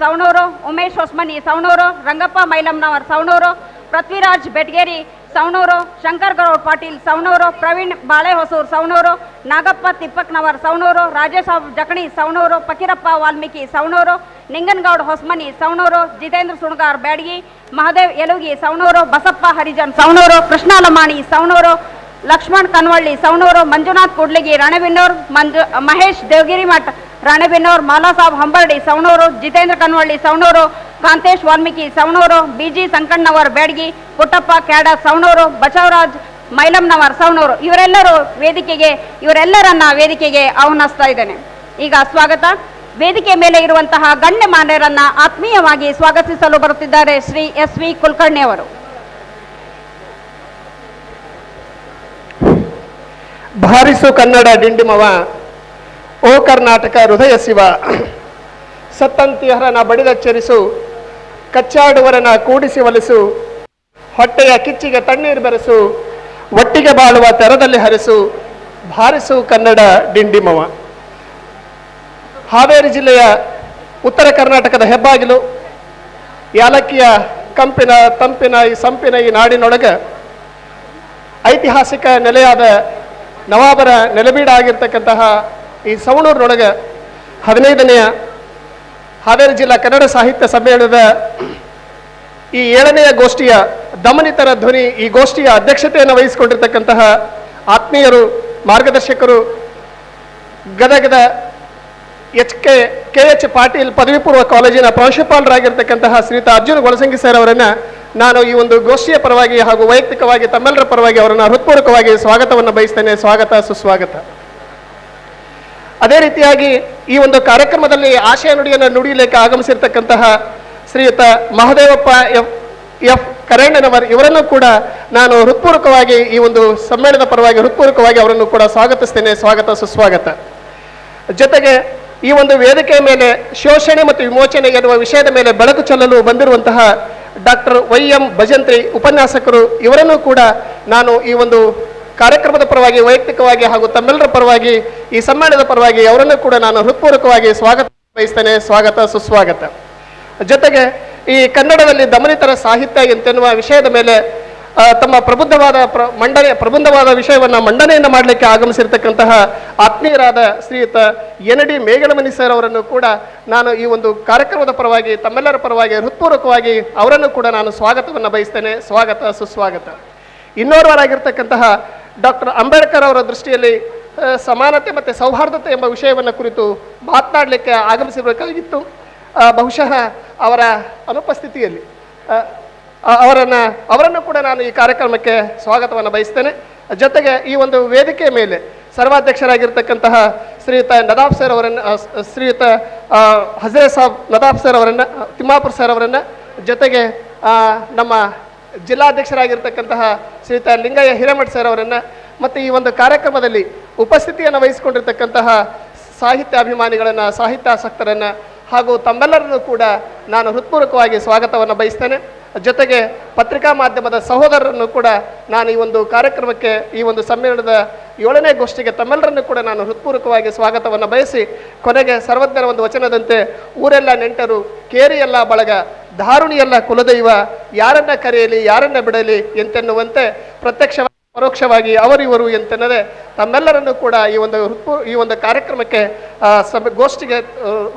Savanur, Umesh Hosmani, Savanur, Rangappa Mailamnavar, Savanur, Prithviraj Betageri, Savanur, Shankar Gaud Patil, Savanur, Praveen Balehosur, Savanur, Nagappa Tippaknavar Savanur Rajesh Jakani, Savanur, Fakirappa Valmiki, Savanur, Ninganagoud Hosmani, Savanur, Jitendra Sunagar Byadgi, Mahadev Yalugi Savanur, Basappa Harijan, Savanur, Krishna Lamani, Savanur, Lakshman Kanvalli, Savanur, Manjunath Kudligi, Ranebennur, Manju, Mahesh Devagiri Math Ranebennur Malasab Hambardi, Savanur Jitendra Kanvalli, Savanur Kantesh Valmiki, Savanur B G Sankannavar Byadgi, Puttappa Kyada, Savanur Basavaraj Mailamnavar, Savanur ಇವರೆಲ್ಲರೂ ವೇದಿಕೆಗೆ, ಇವರೆಲ್ಲರನ್ನ ವೇದಿಕೆಗೆ ಆಹ್ವಾನಿಸ್ತಾ ಇದ್ದೇನೆ. ಈಗ ಸ್ವಾಗತ. ವೇದಿಕೆ ಮೇಲೆ ಇರುವಂತಹ ಗಣ್ಯಮಾನ್ಯರನ್ನ ಆತ್ಮೀಯವಾಗಿ ಸ್ವಾಗತಿಸಲು ಬರುತ್ತಿದ್ದಾರೆ ಶ್ರೀ ಎಸ್ ವಿ ಕುಲಕರ್ಣಿ ಅವರು. ಭಾರಿಸು ಕನ್ನಡ ಡಿಂಡಿಮವ ಓ ಕರ್ನಾಟಕ ಹೃದಯ ಶಿವ ಸತ್ತಂತಿಯರನ ಬಡಿದಚ್ಚರಿಸು, ಕಚ್ಚಾಡುವರನ ಕೂಡಿಸಿ ಒಲಿಸು, ಹೊಟ್ಟೆಯ ಕಿಚ್ಚಿಗೆ ತಣ್ಣೀರು ಬೆರೆಸು, ಒಟ್ಟಿಗೆ ಬಾಳುವ ತೆರದಲ್ಲಿ ಹರಿಸು, ಭಾರಿಸು ಕನ್ನಡ ಡಿಂಡಿಮವ. ಹಾವೇರಿ ಜಿಲ್ಲೆಯ ಉತ್ತರ ಕರ್ನಾಟಕದ ಹೆಬ್ಬಾಗಿಲು, ಯಾಲಕ್ಕಿಯ ಕಂಪಿನ ತಂಪಿನ ಈ ಸಂಪಿನ ಈ ನಾಡಿನೊಳಗೆ ಐತಿಹಾಸಿಕ ನೆಲೆಯಾದ ನವಾಬರ ನೆಲೆಬೀಡಾಗಿರ್ತಕ್ಕಂತಹ ಈ ಸವಣೂರಿನೊಳಗೆ ಹದಿನೈದನೆಯ ಹಾವೇರಿ ಜಿಲ್ಲಾ ಕನ್ನಡ ಸಾಹಿತ್ಯ ಸಮ್ಮೇಳನದ ಈ ಏಳನೆಯ ಗೋಷ್ಠಿಯ ದಮನಿತರ ಧ್ವನಿ, ಈ ಗೋಷ್ಠಿಯ ಅಧ್ಯಕ್ಷತೆಯನ್ನು ವಹಿಸಿಕೊಂಡಿರ್ತಕ್ಕಂತಹ ಆತ್ಮೀಯರು, ಮಾರ್ಗದರ್ಶಕರು, ಗದಗದ H K K H Patil ಪದವಿ ಪೂರ್ವ ಕಾಲೇಜಿನ ಪ್ರಾಂಶುಪಾಲರಾಗಿರ್ತಕ್ಕಂತಹ ಶ್ರೀತಾ ಅರ್ಜುನ್ ಗೊಳಸಂಗಿ ಸರ್ ಅವರನ್ನು ನಾನು ಈ ಒಂದು ಗೋಷ್ಠಿಯ ಪರವಾಗಿ ಹಾಗೂ ವೈಯಕ್ತಿಕವಾಗಿ ತಮ್ಮೆಲ್ಲರ ಪರವಾಗಿ ಅವರನ್ನು ಹೃತ್ಪೂರ್ವಕವಾಗಿ ಸ್ವಾಗತವನ್ನು ಬಯಸ್ತೇನೆ. ಸ್ವಾಗತ, ಸುಸ್ವಾಗತ. ಅದೇ ರೀತಿಯಾಗಿ ಈ ಒಂದು ಕಾರ್ಯಕ್ರಮದಲ್ಲಿ ಆಶಯ ನುಡಿಯನ್ನು ನುಡಿಯಲಿಕ್ಕೆ ಆಗಮಿಸಿರ್ತಕ್ಕಂತಹ ಶ್ರೀಯುತ ಮಹದೇವಪ್ಪ ಎಫ್ ಎಫ್ ಕರಣ್ಣನವರ್ ಇವರನ್ನು ಕೂಡ ನಾನು ಹೃತ್ಪೂರ್ವಕವಾಗಿ ಈ ಒಂದು ಸಮ್ಮೇಳನದ ಪರವಾಗಿ ಹೃತ್ಪೂರ್ವಕವಾಗಿ ಅವರನ್ನು ಕೂಡ ಸ್ವಾಗತಿಸ್ತೇನೆ. ಸ್ವಾಗತ, ಸುಸ್ವಾಗತ. ಜೊತೆಗೆ ಈ ಒಂದು ವೇದಿಕೆಯ ಮೇಲೆ ಶೋಷಣೆ ಮತ್ತು ವಿಮೋಚನೆ ಎನ್ನುವ ವಿಷಯದ ಮೇಲೆ ಬೆಳಕು ಚೆಲ್ಲಲು ಬಂದಿರುವಂತಹ ಡಾಕ್ಟರ್ ವೈ ಎಂ ಭಜಂತ್ರಿ ಉಪನ್ಯಾಸಕರು ಇವರನ್ನು ಕೂಡ ನಾನು ಈ ಒಂದು ಕಾರ್ಯಕ್ರಮದ ಪರವಾಗಿ, ವೈಯಕ್ತಿಕವಾಗಿ ಹಾಗೂ ತಮ್ಮೆಲ್ಲರ ಪರವಾಗಿ, ಈ ಸಮ್ಮೇಳನದ ಪರವಾಗಿ ಅವರನ್ನು ಕೂಡ ನಾನು ಹೃತ್ಪೂರ್ವಕವಾಗಿ ಸ್ವಾಗತ ಬಯಸ್ತೇನೆ. ಸ್ವಾಗತ, ಸುಸ್ವಾಗತ. ಜೊತೆಗೆ ಈ ಕನ್ನಡದಲ್ಲಿ ದಮನಿತರ ಸಾಹಿತ್ಯ ಎಂತೆನ್ನುವ ವಿಷಯದ ಮೇಲೆ ತಮ್ಮ ಪ್ರಬುದ್ಧವಾದ ಪ್ರ, ಮಂಡನೆ, ಪ್ರಬುದ್ಧವಾದ ವಿಷಯವನ್ನು ಮಂಡನೆಯನ್ನು ಮಾಡಲಿಕ್ಕೆ ಆಗಮಿಸಿರ್ತಕ್ಕಂತಹ ಆತ್ಮೀಯರಾದ ಶ್ರೀಯುತ ಎನ್ ಡಿ ಸರ್ ಅವರನ್ನು ಕೂಡ ನಾನು ಈ ಒಂದು ಕಾರ್ಯಕ್ರಮದ ಪರವಾಗಿ, ತಮ್ಮೆಲ್ಲರ ಪರವಾಗಿ, ಹೃತ್ಪೂರ್ವಕವಾಗಿ ಅವರನ್ನು ಕೂಡ ನಾನು ಸ್ವಾಗತವನ್ನು ಬಯಸ್ತೇನೆ. ಸ್ವಾಗತ, ಸುಸ್ವಾಗತ. ಇನ್ನೋರ್ವರಾಗಿರ್ತಕ್ಕಂತಹ ಡಾಕ್ಟರ್ ಅಂಬೇಡ್ಕರ್ ಅವರ ದೃಷ್ಟಿಯಲ್ಲಿ ಸಮಾನತೆ ಮತ್ತು ಸೌಹಾರ್ದತೆ ಎಂಬ ವಿಷಯವನ್ನು ಕುರಿತು ಮಾತನಾಡಲಿಕ್ಕೆ ಆಗಮಿಸಬೇಕಾಗಿತ್ತು ಬಹುಶಃ ಅವರ ಅನುಪಸ್ಥಿತಿಯಲ್ಲಿ, ಆ- ಅವರನ್ನು ಕೂಡ ನಾನು ಈ ಕಾರ್ಯಕ್ರಮಕ್ಕೆ ಸ್ವಾಗತವನ್ನು ಬಯಸ್ತೇನೆ. ಜೊತೆಗೆ ಈ ಒಂದು ವೇದಿಕೆ ಮೇಲೆ ಸರ್ವಾಧ್ಯಕ್ಷರಾಗಿರ್ತಕ್ಕಂತಹ ಶ್ರೀಯುತ ನದಾಫ್ ಸರ್ ಅವರನ್ನು ಶ್ರೀಯುತ ಹಜರೆ ಸಾಬ್ ನದಾಫ್ ಸರ್ ಅವರನ್ನು, ತಿಮ್ಮಾಪುರ್ ಸರ್ ಅವರನ್ನು, ಜೊತೆಗೆ ನಮ್ಮ ಜಿಲ್ಲಾಧ್ಯಕ್ಷರಾಗಿರ್ತಕ್ಕಂತಹ ಶ್ರೀಯುತ ಲಿಂಗಯ್ಯ ಹಿರೇಮಠ್ ಸರ್ ಅವರನ್ನು ಮತ್ತು ಈ ಒಂದು ಕಾರ್ಯಕ್ರಮದಲ್ಲಿ ಉಪಸ್ಥಿತಿಯನ್ನು ವಹಿಸಿಕೊಂಡಿರ್ತಕ್ಕಂತಹ ಸಾಹಿತ್ಯಾಭಿಮಾನಿಗಳನ್ನು ಸಾಹಿತ್ಯಾಸಕ್ತರನ್ನು ಹಾಗೂ ತಮ್ಮೆಲ್ಲರನ್ನು ಕೂಡ ನಾನು ಹೃತ್ಪೂರ್ವಕವಾಗಿ ಸ್ವಾಗತವನ್ನು ಬಯಸ್ತೇನೆ. ಜೊತೆಗೆ ಪತ್ರಿಕಾ ಮಾಧ್ಯಮದ ಸಹೋದರರನ್ನು ಕೂಡ ನಾನು ಈ ಒಂದು ಕಾರ್ಯಕ್ರಮಕ್ಕೆ, ಈ ಒಂದು ಸಮ್ಮೇಳನದ ಏಳನೇ ಗೋಷ್ಠಿಗೆ ತಮ್ಮೆಲ್ಲರನ್ನು ಕೂಡ ನಾನು ಹೃತ್ಪೂರ್ವಕವಾಗಿ ಸ್ವಾಗತವನ್ನು ಬಯಸಿ, ಕೊನೆಗೆ ಸರ್ವಜ್ಞರ ಒಂದು ವಚನದಂತೆ, ಊರೆಲ್ಲ ನೆಂಟರು, ಕೇರಿಯೆಲ್ಲ ಬಳಗ ದಾರುಣಿಯೆಲ್ಲ ಕುಲದೈವ, ಯಾರನ್ನ ಕರೆಯಲಿ, ಯಾರನ್ನ ಬಿಡಲಿ ಎಂತೆನ್ನುವಂತೆ ಪ್ರತ್ಯಕ್ಷ ಪರೋಕ್ಷವಾಗಿ ಅವರಿವರು ಎಂತೆನ್ನದೆ ತಮ್ಮೆಲ್ಲರನ್ನು ಕೂಡ ಈ ಒಂದು ಹೃತ್ಪೂ, ಈ ಒಂದು ಕಾರ್ಯಕ್ರಮಕ್ಕೆ ಸಭೆ ಗೋಷ್ಠಿಗೆ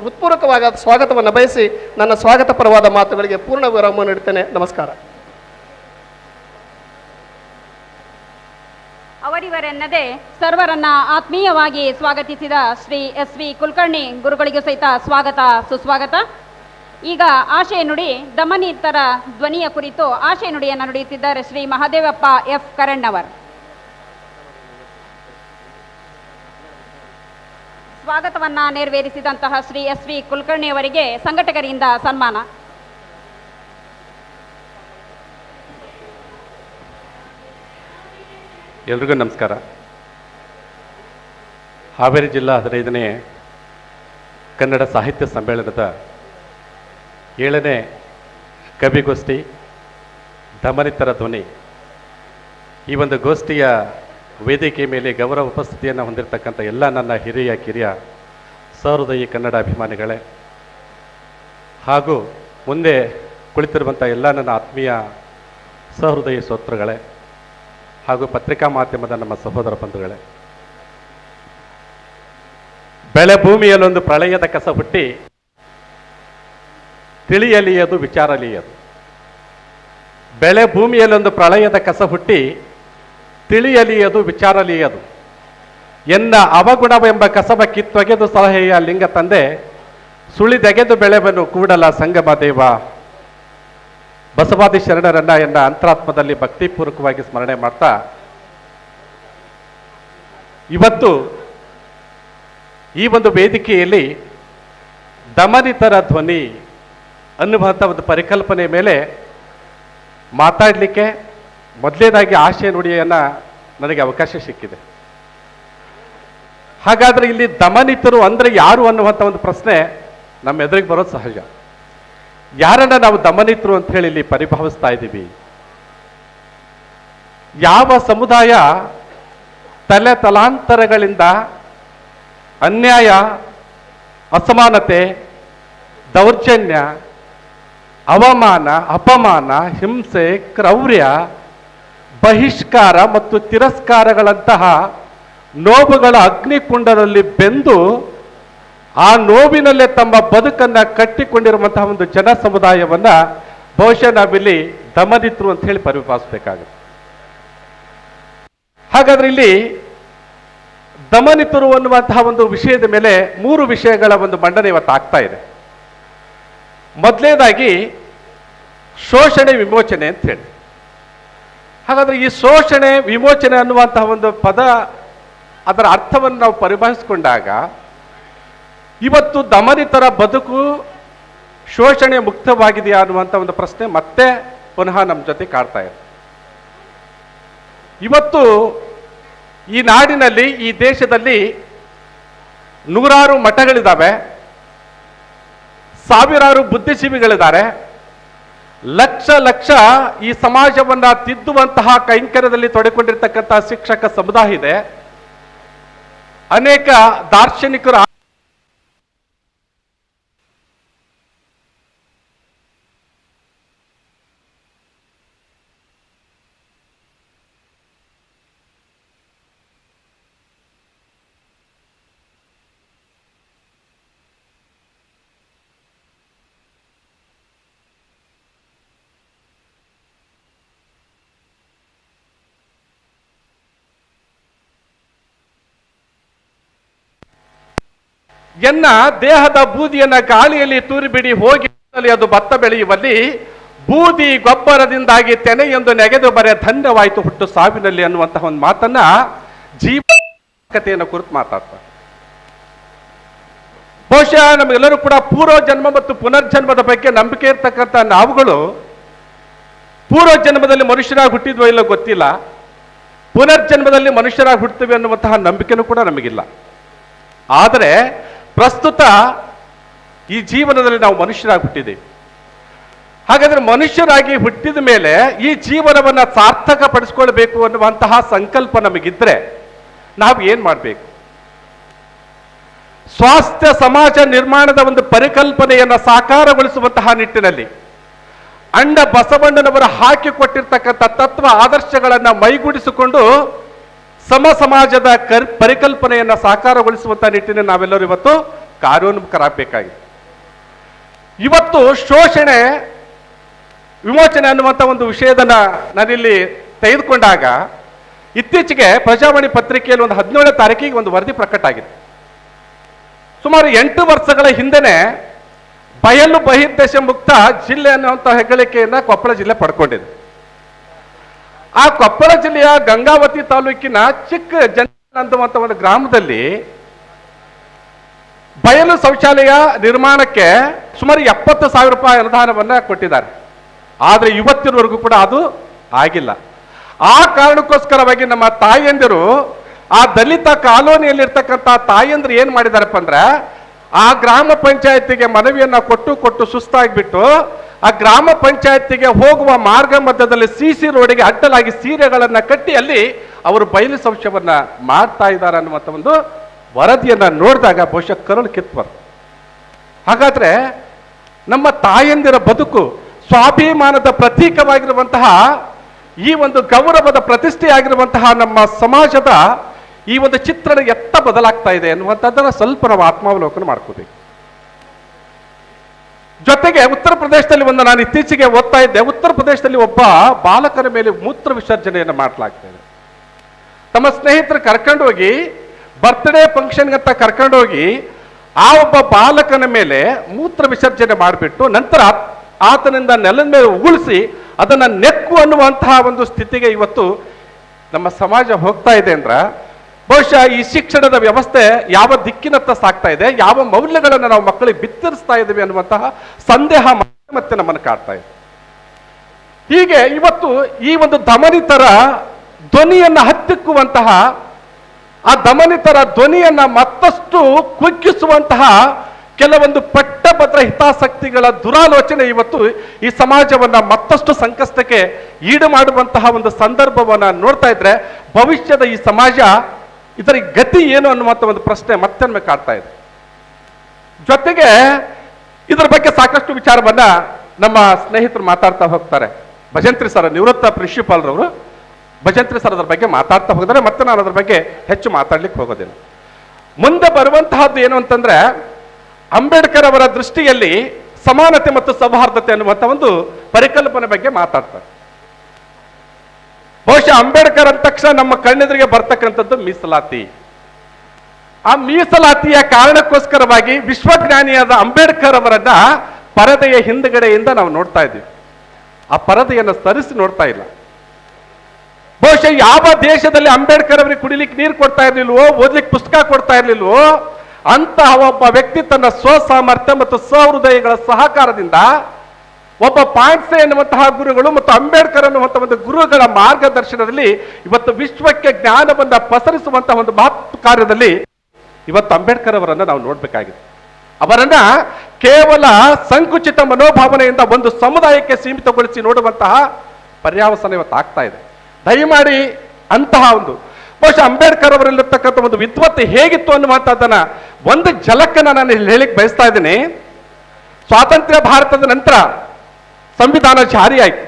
ಹೃತ್ಪೂರ್ವಕವಾದ ಸ್ವಾಗತವನ್ನು ಬಯಸಿ ನನ್ನ ಸ್ವಾಗತ ಪರವಾದ ಮಾತುಗಳಿಗೆ ಪೂರ್ಣ ವಿರಾಮ ನೀಡುತ್ತೇನೆ. ನಮಸ್ಕಾರ. ಅವರಿವರೆನ್ನದೇ ಸರ್ವರನ್ನ ಆತ್ಮೀಯವಾಗಿ ಸ್ವಾಗತಿಸಿದ ಶ್ರೀ ಎಸ್ ವಿ ಕುಲಕರ್ಣಿ ಗುರುಗಳಿಗೂ ಸಹಿತ ಸ್ವಾಗತ, ಸುಸ್ವಾಗತ. ಈಗ ಆಶಯ ನುಡಿ ದಮನಿತರ ಧ್ವನಿಯ ಕುರಿತು ಆಶಯ ನುಡಿಯನ್ನು ನುಡಿಯುತ್ತಿದ್ದಾರೆ ಶ್ರೀ ಮಹಾದೇವಪ್ಪ ಎಫ್ ಕರಣ್ಣವರ್. ಸ್ವಾಗತವನ್ನ ನೆರವೇರಿಸಿದಂತಹ ಶ್ರೀ ಎಸ್ ವಿ ಕುಲಕರ್ಣಿ ಅವರಿಗೆ ಸಂಘಟಕರಿಂದ ಸನ್ಮಾನ. ಎಲ್ರಿಗೂ ನಮಸ್ಕಾರ. ಹಾವೇರಿ ಜಿಲ್ಲಾ ಹದಿನೈದನೇ ಕನ್ನಡ ಸಾಹಿತ್ಯ ಸಮ್ಮೇಳನದ ಏಳನೇ ಕವಿಗೋಷ್ಠಿ ದಮನಿತರ ಧ್ವನಿ. ಈ ಒಂದು ಗೋಷ್ಠಿಯ ವೇದಿಕೆ ಮೇಲೆ ಗೌರವ ಉಪಸ್ಥಿತಿಯನ್ನು ಹೊಂದಿರತಕ್ಕಂಥ ಎಲ್ಲ ನನ್ನ ಹಿರಿಯ, ಕಿರಿಯ ಸಹೃದಯಿ ಕನ್ನಡ ಅಭಿಮಾನಿಗಳೇ, ಹಾಗೂ ಮುಂದೆ ಕುಳಿತಿರುವಂಥ ಎಲ್ಲ ನನ್ನ ಆತ್ಮೀಯ ಸಹೃದಯ ಸ್ತೋತ್ರಗಳೇ ಹಾಗೂ ಪತ್ರಿಕಾ ಮಾಧ್ಯಮದ ನಮ್ಮ ಸಹೋದರ ಬಂಧುಗಳೇ. ಬೆಳೆ ಭೂಮಿಯಲ್ಲೊಂದು ಪ್ರಳಯದ ಕಸ ಹುಟ್ಟಿ ತಿಳಿಯಲಿಯದು, ವಿಚಾರಲಿಯದು. ಬೆಳೆ ಭೂಮಿಯಲ್ಲೊಂದು ಪ್ರಳಯದ ಕಸ ಹುಟ್ಟಿ ತಿಳಿಯಲಿಯದು, ವಿಚಾರಲಿಯದು. ಎನ್ನ ಅವಗುಣವೆಂಬ ಕಸಬ ಕಿತ್ತೊಗೆದು ಸಲಹೆಯ ಲಿಂಗ ತಂದೆ, ಸುಳಿದೆಗೆದು ಬೆಳೆವನು ಕೂಡಲ ಸಂಗಮ ದೇವ. ಬಸವಾದಿ ಶರಣರನ್ನ ಎನ್ನ ಅಂತರಾತ್ಮದಲ್ಲಿ ಭಕ್ತಿಪೂರ್ವಕವಾಗಿ ಸ್ಮರಣೆ ಮಾಡ್ತಾ, ಇವತ್ತು ಈ ಒಂದು ವೇದಿಕೆಯಲ್ಲಿ ದಮನಿತರ ಧ್ವನಿ ಅನ್ನುವಂಥ ಒಂದು ಪರಿಕಲ್ಪನೆ ಮೇಲೆ ಮಾತಾಡಲಿಕ್ಕೆ ಮೊದಲೇದಾಗಿ ಆಶಯ ನುಡಿಯನ್ನು ನನಗೆ ಅವಕಾಶ ಸಿಕ್ಕಿದೆ. ಹಾಗಾದರೆ ಇಲ್ಲಿ ದಮನಿತರು ಅಂದರೆ ಯಾರು ಅನ್ನುವಂಥ ಒಂದು ಪ್ರಶ್ನೆ ನಮ್ಮ ಎದುರಿಗೆ ಬರೋದು ಸಹಜ. ಯಾರನ್ನ ನಾವು ದಮನಿತರು ಅಂತ ಹೇಳಿ ಇಲ್ಲಿ ಪರಿಭಾವಿಸ್ತಾ ಇದ್ದೀವಿ? ಯಾವ ಸಮುದಾಯ ತಲೆ ತಲಾಂತರಗಳಿಂದ ಅನ್ಯಾಯ, ಅಸಮಾನತೆ, ದೌರ್ಜನ್ಯ ಅವಮಾನ, ಅಪಮಾನ, ಹಿಂಸೆ, ಕ್ರೌರ್ಯ, ಬಹಿಷ್ಕಾರ ಮತ್ತು ತಿರಸ್ಕಾರಗಳಂತಹ ನೋವುಗಳ ಅಗ್ನಿಕುಂಡದಲ್ಲಿ ಬೆಂದು ಆ ನೋವಿನಲ್ಲೇ ತಮ್ಮ ಬದುಕನ್ನು ಕಟ್ಟಿಕೊಂಡಿರುವಂತಹ ಒಂದು ಜನ ಸಮುದಾಯವನ್ನು ಬಹುಶಃ ನಾವಿಲ್ಲಿ ದಮದಿತ್ರು ಅಂತ ಹೇಳಿ ಪರಿಭಾವಿಸಬೇಕಾಗುತ್ತೆ ಹಾಗಾದ್ರೆ ಇಲ್ಲಿ ದಮನಿತರು ಅನ್ನುವಂತಹ ಒಂದು ವಿಷಯದ ಮೇಲೆ ಮೂರು ವಿಷಯಗಳ ಒಂದು ಮಂಡನೆ ಇವತ್ತು ಆಗ್ತಾ ಇದೆ. ಮೊದಲನೇದಾಗಿ ಶೋಷಣೆ ವಿಮೋಚನೆ ಅಂತ ಹೇಳಿ. ಹಾಗಾದರೆ ಈ ಶೋಷಣೆ ವಿಮೋಚನೆ ಅನ್ನುವಂತಹ ಒಂದು ಪದ ಅದರ ಅರ್ಥವನ್ನು ನಾವು ಪರಿಭಾವಿಸಿಕೊಂಡಾಗ ಇವತ್ತು ದಮನಿತರ ಬದುಕು ಶೋಷಣೆ ಮುಕ್ತವಾಗಿದೆಯಾ ಅನ್ನುವಂಥ ಒಂದು ಪ್ರಶ್ನೆ ಮತ್ತೆ ಪುನಃ ನಮ್ಮ ಜೊತೆ ಕಾಡ್ತಾ ಇದೆ. ಇವತ್ತು ಈ ನಾಡಿನಲ್ಲಿ, ಈ ದೇಶದಲ್ಲಿ ನೂರಾರು ಮಠಗಳಿದ್ದಾವೆ ಸಾವಿರಾರು ಬುದ್ಧಿಜೀವಿಗಳಿದ್ದಾರೆ. ಲಕ್ಷ ಲಕ್ಷ ಈ ಸಮಾಜವನ್ನ ತಿದ್ದುವಂತಹ ಕೈಂಕರ್ಯದಲ್ಲಿ ತೊಡಕೊಂಡಿರ್ತಕ್ಕಂತಹ ಶಿಕ್ಷಕ ಸಮುದಾಯ ಇದೆ. ಅನೇಕ ದಾರ್ಶನಿಕರು ಎನ್ನ ದೇಹದ ಬೂದಿಯನ್ನ ಗಾಳಿಯಲ್ಲಿ ತೂರಿಬಿಡಿ ಹೋಗಿ ಅದು ಭತ್ತ ಬೆಳೆಯುವಲ್ಲಿ ಬೂದಿ ಗೊಬ್ಬರದಿಂದಾಗಿ ತೆನೆ ಎಂದು ನೆಗೆದು ಬರೆ ಧನ್ಯವಾಯಿತು ಹುಟ್ಟು ಸಾವಿನಲ್ಲಿ ಅನ್ನುವಂತಹ ಒಂದು ಮಾತನ್ನ ಜೀವಕತೆಯನ್ನು ಕುರಿತು ಮಾತಾಡ್ತಾರೆ. ಬಹುಶಃ ನಮಗೆಲ್ಲರೂ ಕೂಡ ಪೂರ್ವ ಜನ್ಮ ಮತ್ತು ಪುನರ್ಜನ್ಮದ ಬಗ್ಗೆ ನಂಬಿಕೆ ಇರ್ತಕ್ಕಂಥ ನಾವುಗಳು ಪೂರ್ವ ಜನ್ಮದಲ್ಲಿ ಮನುಷ್ಯರಾಗಿ ಹುಟ್ಟಿದ್ವೋ ಇಲ್ಲೋ ಗೊತ್ತಿಲ್ಲ. ಪುನರ್ಜನ್ಮದಲ್ಲಿ ಮನುಷ್ಯರಾಗಿ ಹುಡ್ತೀವಿ ಅನ್ನುವಂತಹ ನಂಬಿಕೆನೂ ಕೂಡ ನಮಗಿಲ್ಲ. ಆದರೆ ಪ್ರಸ್ತುತ ಈ ಜೀವನದಲ್ಲಿ ನಾವು ಮನುಷ್ಯರಾಗಿ ಹುಟ್ಟಿದ್ದೀವಿ. ಹಾಗಾದ್ರೆ ಮನುಷ್ಯರಾಗಿ ಹುಟ್ಟಿದ ಮೇಲೆ ಈ ಜೀವನವನ್ನ ಸಾರ್ಥಕ ಪಡಿಸ್ಕೊಳ್ಬೇಕು ಅನ್ನುವಂತಹ ಸಂಕಲ್ಪ ನಮಗಿದ್ರೆ ನಾವು ಏನ್ ಮಾಡಬೇಕು? ಸ್ವಾಸ್ಥ್ಯ ಸಮಾಜ ನಿರ್ಮಾಣದ ಒಂದು ಪರಿಕಲ್ಪನೆಯನ್ನ ಸಾಕಾರಗೊಳಿಸುವಂತಹ ನಿಟ್ಟಿನಲ್ಲಿ ಅಣ್ಣ ಬಸವಣ್ಣನವರು ಹಾಕಿಕೊಟ್ಟಿರ್ತಕ್ಕಂಥ ತತ್ವ, ಆದರ್ಶಗಳನ್ನ ಮೈಗೂಡಿಸಿಕೊಂಡು ಸಮ ಸಮಾಜದ ಕರ್, ಪರಿಕಲ್ಪನೆಯನ್ನ ಸಾಕಾರಗೊಳಿಸುವಂತ ನಿಟ್ಟಿನಲ್ಲಿ ನಾವೆಲ್ಲರೂ ಇವತ್ತು ಕಾರ್ಯೋನ್ಮುಖರಾಗಬೇಕಾಗಿದೆ. ಇವತ್ತು ಶೋಷಣೆ, ವಿಮೋಚನೆ ಅನ್ನುವಂಥ ಒಂದು ವಿಷಯದನ್ನ ನಾನಿಲ್ಲಿ ತೆಗೆದುಕೊಂಡಾಗ ಇತ್ತೀಚೆಗೆ ಪ್ರಜಾವಾಣಿ ಪತ್ರಿಕೆಯಲ್ಲಿ ಒಂದು ಹದಿನೇಳನೇ ತಾರೀಕಿಗೆ ಒಂದು ವರದಿ ಪ್ರಕಟ ಆಗಿದೆ. ಸುಮಾರು ಎಂಟು ವರ್ಷಗಳ ಹಿಂದೆನೆ ಬಯಲು ಬಹಿರ್ದೇಶ ಮುಕ್ತ ಜಿಲ್ಲೆ ಅನ್ನುವಂಥ ಹೆಗ್ಗಳಿಕೆಯನ್ನು ಕೊಪ್ಪಳ ಜಿಲ್ಲೆ ಪಡ್ಕೊಂಡಿದೆ. ಆ ಕೊಪ್ಪಳ ಜಿಲ್ಲೆಯ ಗಂಗಾವತಿ ತಾಲೂಕಿನ ಚಿಕ್ಕ ಜನ ಒಂದು ಗ್ರಾಮದಲ್ಲಿ ಬಯಲು ಶೌಚಾಲಯ ನಿರ್ಮಾಣಕ್ಕೆ ಸುಮಾರು ಎಪ್ಪತ್ತು ಸಾವಿರ ರೂಪಾಯಿ ಅನುದಾನವನ್ನ ಕೊಟ್ಟಿದ್ದಾರೆ. ಆದ್ರೆ ಇವತ್ತಿನವರೆಗೂ ಕೂಡ ಅದು ಆಗಿಲ್ಲ. ಆ ಕಾರಣಕ್ಕೋಸ್ಕರವಾಗಿ ನಮ್ಮ ತಾಯಂದಿರು ಆ ದಲಿತ ಕಾಲೋನಿಯಲ್ಲಿರ್ತಕ್ಕಂಥ ತಾಯಂದ್ರು ಏನ್ ಮಾಡಿದಾರಪ್ಪ ಅಂದ್ರೆ ಆ ಗ್ರಾಮ ಪಂಚಾಯತಿಗೆ ಮನವಿಯನ್ನ ಕೊಟ್ಟು ಕೊಟ್ಟು ಸುಸ್ತಾಗ್ಬಿಟ್ಟು ಆ ಗ್ರಾಮ ಪಂಚಾಯತಿಗೆ ಹೋಗುವ ಮಾರ್ಗ ಮಧ್ಯದಲ್ಲಿ ಸಿ ಸಿ ರೋಡಿಗೆ ಅಡ್ಡಲಾಗಿ ಸೀರೆಗಳನ್ನು ಕಟ್ಟಿ ಅಲ್ಲಿ ಅವರು ಬಯಲು ಶೌಚವನ್ನ ಮಾಡ್ತಾ ಇದ್ದಾರೆ ಅನ್ನುವಂಥ ಒಂದು ವರದಿಯನ್ನು ನೋಡಿದಾಗ ಬಹುಶಃ ಕರುಳು ಕಿತ್ತು ಬರ್ತದೆ ಹಾಗಾದ್ರೆ ನಮ್ಮ ತಾಯಂದಿರ ಬದುಕು ಸ್ವಾಭಿಮಾನದ ಪ್ರತೀಕವಾಗಿರುವಂತಹ ಈ ಒಂದು ಗೌರವದ ಪ್ರತಿಷ್ಠೆಯಾಗಿರುವಂತಹ ನಮ್ಮ ಸಮಾಜದ ಈ ಒಂದು ಚಿತ್ರಣ ಎತ್ತ ಬದಲಾಗ್ತಾ ಇದೆ ಅನ್ನುವಂಥದ್ದನ್ನ ಸ್ವಲ್ಪ ನಾವು ಆತ್ಮಾವಲೋಕನ ಮಾಡ್ಕೋಬೇಕು. ಜೊತೆಗೆ ಉತ್ತರ ಪ್ರದೇಶದಲ್ಲಿ ಒಂದು ನಾನು ಇತ್ತೀಚೆಗೆ ಓದ್ತಾ ಇದ್ದೆ. ಉತ್ತರ ಪ್ರದೇಶದಲ್ಲಿ ಒಬ್ಬ ಬಾಲಕನ ಮೇಲೆ ಮೂತ್ರ ವಿಸರ್ಜನೆಯನ್ನು ಮಾಡಲಾಗ್ತಾ ಇದೆ. ತಮ್ಮ ಸ್ನೇಹಿತರು ಕರ್ಕೊಂಡು ಹೋಗಿ ಬರ್ತ್ಡೇ ಕರ್ಕೊಂಡು ಹೋಗಿ, ಆ ಒಬ್ಬ ಬಾಲಕನ ಮೇಲೆ ಮೂತ್ರ ವಿಸರ್ಜನೆ ಮಾಡಿಬಿಟ್ಟು, ನಂತರ ಆತನಿಂದ ನೆಲದ ಮೇಲೆ ಉಗುಳಿಸಿ ಅದನ್ನು ನೆಕ್ಕು ಅನ್ನುವಂತಹ ಒಂದು ಸ್ಥಿತಿಗೆ ಇವತ್ತು ನಮ್ಮ ಸಮಾಜ ಹೋಗ್ತಾ ಇದೆ ಅಂದ್ರ ಬಹುಶಃ ಈ ಶಿಕ್ಷಣದ ವ್ಯವಸ್ಥೆ ಯಾವ ದಿಕ್ಕಿನತ್ತ ಸಾಕ್ತಾ ಇದೆ, ಯಾವ ಮೌಲ್ಯಗಳನ್ನು ನಾವು ಮಕ್ಕಳಿಗೆ ಬಿತ್ತರಿಸ್ತಾ ಇದ್ದೀವಿ ಅನ್ನುವಂತಹ ಸಂದೇಹ ಮತ್ತೆ ನಮ್ಮನ್ನು ಕಾಡ್ತಾ ಇದೆ. ಹೀಗೆ ಇವತ್ತು ಈ ಒಂದು ದಮನಿತರ ಧ್ವನಿಯನ್ನ ಹತ್ತಿಕ್ಕುವಂತಹ, ಆ ದಮನಿತರ ಧ್ವನಿಯನ್ನ ಮತ್ತಷ್ಟು ಕುಗ್ಗಿಸುವಂತಹ ಕೆಲವೊಂದು ಪಟ್ಟಭದ್ರ ಹಿತಾಸಕ್ತಿಗಳ ದುರಾಲೋಚನೆ ಇವತ್ತು ಈ ಸಮಾಜವನ್ನ ಮತ್ತಷ್ಟು ಸಂಕಷ್ಟಕ್ಕೆ ಈಡು ಮಾಡುವಂತಹ ಒಂದು ಸಂದರ್ಭವನ್ನ ನೋಡ್ತಾ ಇದ್ರೆ ಭವಿಷ್ಯದ ಈ ಸಮಾಜ ಇದರ ಗತಿ ಏನು ಅನ್ನುವಂಥ ಒಂದು ಪ್ರಶ್ನೆ ಮತ್ತೆ ನಮಗೆ ಕಾಡ್ತಾ ಇದೆ. ಜೊತೆಗೆ ಇದರ ಬಗ್ಗೆ ಸಾಕಷ್ಟು ವಿಚಾರವನ್ನ ನಮ್ಮ ಸ್ನೇಹಿತರು ಮಾತಾಡ್ತಾ ಹೋಗ್ತಾರೆ. ಭಜಂತ್ರಿ ಸರ್, ನಿವೃತ್ತ ಪ್ರಿನ್ಸಿಪಾಲ್ರವರು ಭಜಂತ್ರಿ ಸರ್ ಅದರ ಬಗ್ಗೆ ಮಾತಾಡ್ತಾ ಹೋಗಿದ್ದಾರೆ. ಮತ್ತೆ ನಾನು ಅದರ ಬಗ್ಗೆ ಹೆಚ್ಚು ಮಾತಾಡ್ಲಿಕ್ಕೆ ಹೋಗೋದಿಲ್ಲ. ಮುಂದೆ ಬರುವಂತಹದ್ದು ಏನು ಅಂತಂದ್ರೆ ಅಂಬೇಡ್ಕರ್ ಅವರ ದೃಷ್ಟಿಯಲ್ಲಿ ಸಮಾನತೆ ಮತ್ತು ಸೌಹಾರ್ದತೆ ಅನ್ನುವಂಥ ಒಂದು ಪರಿಕಲ್ಪನೆ ಬಗ್ಗೆ ಮಾತಾಡ್ತಾರೆ. ಬಹುಶಃ ಅಂಬೇಡ್ಕರ್ ಅಂದ ತಕ್ಷಣ ನಮ್ಮ ಕಣ್ಣೆದುರಿಗೆ ಬರ್ತಕ್ಕಂಥದ್ದು ಮೀಸಲಾತಿ. ಆ ಮೀಸಲಾತಿಯ ಕಾರಣಕ್ಕೋಸ್ಕರವಾಗಿ ವಿಶ್ವಜ್ಞಾನಿಯಾದ ಅಂಬೇಡ್ಕರ್ ಅವರನ್ನ ಪರದೆಯ ಹಿಂದುಗಡೆಯಿಂದ ನಾವು ನೋಡ್ತಾ ಇದ್ದೀವಿ. ಆ ಪರದೆಯನ್ನು ಸರಿಸಿ ನೋಡ್ತಾ ಇಲ್ಲ. ಬಹುಶಃ ಯಾವ ದೇಶದಲ್ಲಿ ಅಂಬೇಡ್ಕರ್ ಅವರಿಗೆ ಕುಡಿಲಿಕ್ಕೆ ನೀರು ಕೊಡ್ತಾ ಇರ್ಲಿಲ್ವೋ, ಓದ್ಲಿಕ್ಕೆ ಪುಸ್ತಕ ಕೊಡ್ತಾ ಇರ್ಲಿಲ್ವೋ, ಅಂತಹ ಒಬ್ಬ ವ್ಯಕ್ತಿ ತನ್ನ ಸ್ವಸಾಮರ್ಥ್ಯ ಮತ್ತು ಸಹೃದಯಗಳ ಸಹಕಾರದಿಂದ ಒಬ್ಬ ಪಾಂಡ್ಸೆ ಎನ್ನುವಂತಹ ಗುರುಗಳು ಮತ್ತು ಅಂಬೇಡ್ಕರ್ ಅನ್ನುವಂತಹ ಒಂದು ಗುರುಗಳ ಮಾರ್ಗದರ್ಶನದಲ್ಲಿ ಇವತ್ತು ವಿಶ್ವಕ್ಕೆ ಜ್ಞಾನವನ್ನು ಪಸರಿಸುವಂತಹ ಒಂದು ಮಹತ್ ಕಾರ್ಯದಲ್ಲಿ ಇವತ್ತು ಅಂಬೇಡ್ಕರ್ ಅವರನ್ನು ನಾವು ನೋಡಬೇಕಾಗಿದೆ. ಅವರನ್ನ ಕೇವಲ ಸಂಕುಚಿತ ಮನೋಭಾವನೆಯಿಂದ ಒಂದು ಸಮುದಾಯಕ್ಕೆ ಸೀಮಿತಗೊಳಿಸಿ ನೋಡುವಂತಹ ಪರ್ಯಾವಸನ ಇವತ್ತು ಆಗ್ತಾ ಇದೆ. ದಯಮಾಡಿ ಅಂತಹ ಒಂದು, ಬಹುಶಃ ಅಂಬೇಡ್ಕರ್ ಅವರಲ್ಲಿರ್ತಕ್ಕಂಥ ಒಂದು ವಿದ್ವತ್ತು ಹೇಗಿತ್ತು ಅನ್ನುವಂಥದ್ದನ್ನ ಒಂದು ಜಲಕ್ಕನ್ನ ನಾನು ಇಲ್ಲಿ ಹೇಳಿಕ್ ಬಯಸ್ತಾ ಇದ್ದೀನಿ. ಸ್ವಾತಂತ್ರ್ಯ ಭಾರತದ ನಂತರ ಸಂವಿಧಾನ ಜಾರಿಯಾಯಿತು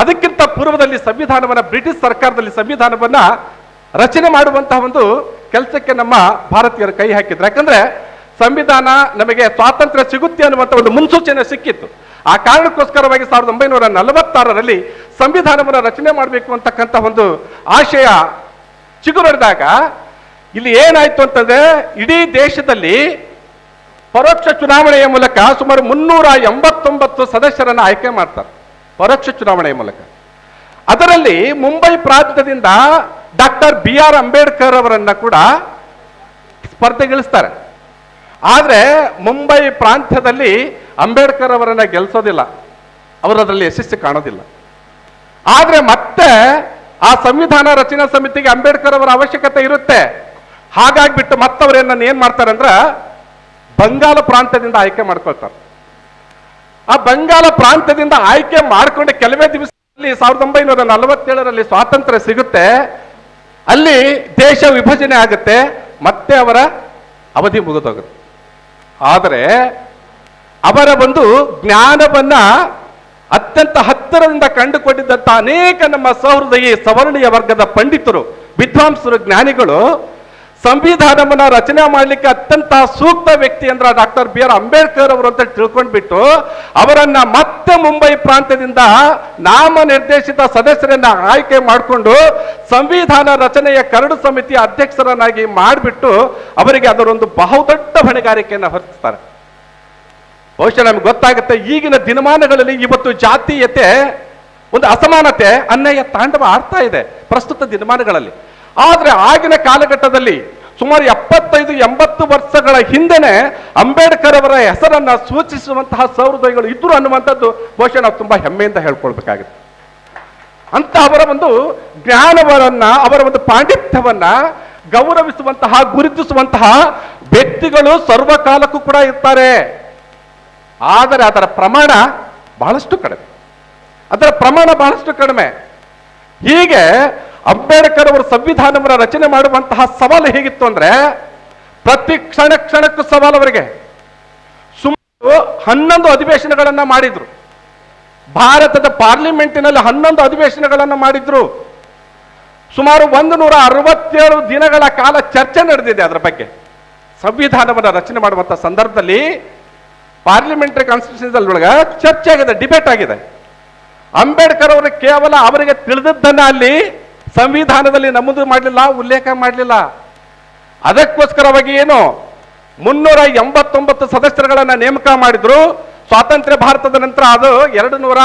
ಅದಕ್ಕಿಂತ ಪೂರ್ವದಲ್ಲಿ ಸಂವಿಧಾನವನ್ನ ಬ್ರಿಟಿಷ್ ಸರ್ಕಾರದಲ್ಲಿ ಸಂವಿಧಾನವನ್ನ ರಚನೆ ಮಾಡುವಂತಹ ಒಂದು ಕೆಲಸಕ್ಕೆ ನಮ್ಮ ಭಾರತೀಯರು ಕೈ ಹಾಕಿದ್ರು. ಯಾಕಂದ್ರೆ ಸಂವಿಧಾನ ನಮಗೆ ಸ್ವಾತಂತ್ರ್ಯ ಸಿಗುತ್ತೆ ಅನ್ನುವಂಥ ಒಂದು ಮುನ್ಸೂಚನೆ ಸಿಕ್ಕಿತ್ತು. ಆ ಕಾರಣಕ್ಕೋಸ್ಕರವಾಗಿ ಸಾವಿರದ ಒಂಬೈನೂರ ನಲವತ್ತಾರರಲ್ಲಿ ಸಂವಿಧಾನವನ್ನು ರಚನೆ ಮಾಡಬೇಕು ಅಂತಕ್ಕಂಥ ಒಂದು ಆಶಯ ಚಿಗುರಿದಾಗ ಇಲ್ಲಿ ಏನಾಯ್ತು ಅಂತಂದ್ರೆ ಇಡೀ ದೇಶದಲ್ಲಿ ಪರೋಕ್ಷ ಚುನಾವಣೆಯ ಮೂಲಕ ಸುಮಾರು ಮುನ್ನೂರ ಎಂಬತ್ತೊಂಬತ್ತು ಸದಸ್ಯರನ್ನು ಆಯ್ಕೆ ಮಾಡ್ತಾರೆ, ಪರೋಕ್ಷ ಚುನಾವಣೆಯ ಮೂಲಕ. ಅದರಲ್ಲಿ ಮುಂಬೈ ಪ್ರಾಂತ್ಯದಿಂದ ಡಾಕ್ಟರ್ ಬಿ ಆರ್ ಅಂಬೇಡ್ಕರ್ ಅವರನ್ನು ಕೂಡ ಸ್ಪರ್ಧೆಗಿಳಿಸ್ತಾರೆ. ಆದರೆ ಮುಂಬೈ ಪ್ರಾಂತ್ಯದಲ್ಲಿ ಅಂಬೇಡ್ಕರ್ ಅವರನ್ನು ಗೆಲ್ಸೋದಿಲ್ಲ ಅವರು ಅದರಲ್ಲಿ ಯಶಸ್ಸು ಕಾಣೋದಿಲ್ಲ. ಆದರೆ ಮತ್ತೆ ಆ ಸಂವಿಧಾನ ರಚನಾ ಸಮಿತಿಗೆ ಅಂಬೇಡ್ಕರ್ ಅವರ ಅವಶ್ಯಕತೆ ಇರುತ್ತೆ. ಹಾಗಾಗ್ಬಿಟ್ಟು ಮತ್ತವರೇನ ಏನು ಮಾಡ್ತಾರೆ ಅಂದ್ರ ಬಂಗಾಲ ಪ್ರಾಂತದಿಂದ ಆಯ್ಕೆ ಮಾಡ್ಕೊಳ್ತಾರೆ. ಆ ಬಂಗಾಲ ಪ್ರಾಂತದಿಂದ ಆಯ್ಕೆ ಮಾಡ್ಕೊಂಡು ಕೆಲವೇ ದಿವಸದಲ್ಲಿ ಸಾವಿರದ ಒಂಬೈನೂರ ನಲವತ್ತೇಳರಲ್ಲಿ ಸ್ವಾತಂತ್ರ್ಯ ಸಿಗುತ್ತೆ. ಅಲ್ಲಿ ದೇಶ ವಿಭಜನೆ ಆಗುತ್ತೆ, ಮತ್ತೆ ಅವರ ಅವಧಿ ಮುಗಿದೋಗುತ್ತೆ. ಆದರೆ ಅವರ ಒಂದು ಜ್ಞಾನವನ್ನ ಅತ್ಯಂತ ಹತ್ತಿರದಿಂದ ಕಂಡುಕೊಂಡಿದ್ದಂಥ ಅನೇಕ ನಮ್ಮ ಸಹೃದಯಿ ಸವರ್ಣೀಯ ವರ್ಗದ ಪಂಡಿತರು, ವಿದ್ವಾಂಸರು, ಜ್ಞಾನಿಗಳು ಸಂವಿಧಾನವನ್ನ ರಚನೆ ಮಾಡಲಿಕ್ಕೆ ಅತ್ಯಂತ ಸೂಕ್ತ ವ್ಯಕ್ತಿ ಅಂದ್ರೆ ಡಾಕ್ಟರ್ ಬಿ ಆರ್ ಅಂಬೇಡ್ಕರ್ ಅವರು ಅಂತ ತಿಳ್ಕೊಂಡ್ಬಿಟ್ಟು ಅವರನ್ನ ಮತ್ತೆ ಮುಂಬೈ ಪ್ರಾಂತ್ಯದಿಂದ ನಾಮ ನಿರ್ದೇಶಿತ ಸದಸ್ಯರನ್ನ ಆಯ್ಕೆ ಮಾಡಿಕೊಂಡು ಸಂವಿಧಾನ ರಚನೆಯ ಕರಡು ಸಮಿತಿಯ ಅಧ್ಯಕ್ಷರನ್ನಾಗಿ ಮಾಡಿಬಿಟ್ಟು ಅವರಿಗೆ ಅದರೊಂದು ಬಹುದೊಡ್ಡ ಹೊಣೆಗಾರಿಕೆಯನ್ನು ಹೊರಿಸ್ತಾರೆ ಬಹುಶಃ ನಮ್ಗೆ ಗೊತ್ತಾಗುತ್ತೆ ಈಗಿನ ದಿನಮಾನಗಳಲ್ಲಿ ಇವತ್ತು ಜಾತೀಯತೆ ಒಂದು ಅಸಮಾನತೆ ಅನ್ಯಾಯ ತಾಂಡವ ಆಡ್ತಾ ಇದೆ ಪ್ರಸ್ತುತ ದಿನಮಾನಗಳಲ್ಲಿ. ಆದ್ರೆ ಆಗಿನ ಕಾಲಘಟ್ಟದಲ್ಲಿ ಸುಮಾರು ಎಪ್ಪತ್ತೈದು, ಎಂಬತ್ತು ವರ್ಷಗಳ ಹಿಂದೆನೆ ಅಂಬೇಡ್ಕರ್ ಅವರ ಹೆಸರನ್ನ ಸೂಚಿಸುವಂತಹ ಸಹೃದಯಗಳು ಇದ್ರು ಅನ್ನುವಂಥದ್ದು ಬಹುಶಃ ನಾವು ತುಂಬಾ ಹೆಮ್ಮೆಯಿಂದ ಹೇಳ್ಕೊಳ್ಬೇಕಾಗಿದೆ. ಅಂತ ಅವರ ಒಂದು ಜ್ಞಾನವನ್ನ, ಅವರ ಒಂದು ಪಾಂಡಿತ್ಯವನ್ನ ಗೌರವಿಸುವಂತಹ, ಗುರುತಿಸುವಂತಹ ವ್ಯಕ್ತಿಗಳು ಸರ್ವಕಾಲಕ್ಕೂ ಕೂಡ ಇರ್ತಾರೆ. ಆದರೆ ಅದರ ಪ್ರಮಾಣ ಬಹಳಷ್ಟು ಕಡಿಮೆ. ಅದರ ಪ್ರಮಾಣ ಬಹಳಷ್ಟು ಕಡಿಮೆ. ಹೀಗೆ ಅಂಬೇಡ್ಕರ್ ಅವರು ಸಂವಿಧಾನವನ್ನು ರಚನೆ ಮಾಡುವಂತಹ ಸವಾಲು ಹೇಗಿತ್ತು ಅಂದ್ರೆ, ಪ್ರತಿ ಕ್ಷಣ ಕ್ಷಣಕ್ಕೂ ಸವಾಲು ಅವರಿಗೆ. ಸುಮಾರು ಹನ್ನೊಂದು ಅಧಿವೇಶನಗಳನ್ನ ಮಾಡಿದ್ರು. ಭಾರತದ ಪಾರ್ಲಿಮೆಂಟಿನಲ್ಲಿ ಹನ್ನೊಂದು ಅಧಿವೇಶನಗಳನ್ನು ಮಾಡಿದ್ರು. ಸುಮಾರು ಒಂದು ನೂರ ಅರವತ್ತೇಳು ದಿನಗಳ ಕಾಲ ಚರ್ಚೆ ನಡೆದಿದೆ ಅದರ ಬಗ್ಗೆ. ಸಂವಿಧಾನವನ್ನು ರಚನೆ ಮಾಡುವಂತ ಸಂದರ್ಭದಲ್ಲಿ ಪಾರ್ಲಿಮೆಂಟರಿ ಕಾನ್ಸ್ಟಿಟ್ಯೂಷನ್ ಒಳಗ ಚರ್ಚೆ ಆಗಿದೆ, ಡಿಬೇಟ್ ಆಗಿದೆ. ಅಂಬೇಡ್ಕರ್ ಅವರು ಕೇವಲ ಅವರಿಗೆ ತಿಳಿದದ್ದನ್ನ ಅಲ್ಲಿ ಸಂವಿಧಾನದಲ್ಲಿ ನಮೂದು ಮಾಡಲಿಲ್ಲ, ಉಲ್ಲೇಖ ಮಾಡಲಿಲ್ಲ. ಅದಕ್ಕೋಸ್ಕರವಾಗಿ ಏನು ಮುನ್ನೂರ ಎಂಬತ್ತೊಂಬತ್ತು ಸದಸ್ಯರುಗಳನ್ನು ನೇಮಕ ಮಾಡಿದ್ರು. ಸ್ವಾತಂತ್ರ್ಯ ಭಾರತದ ನಂತರ ಅದು ಎರಡು ನೂರ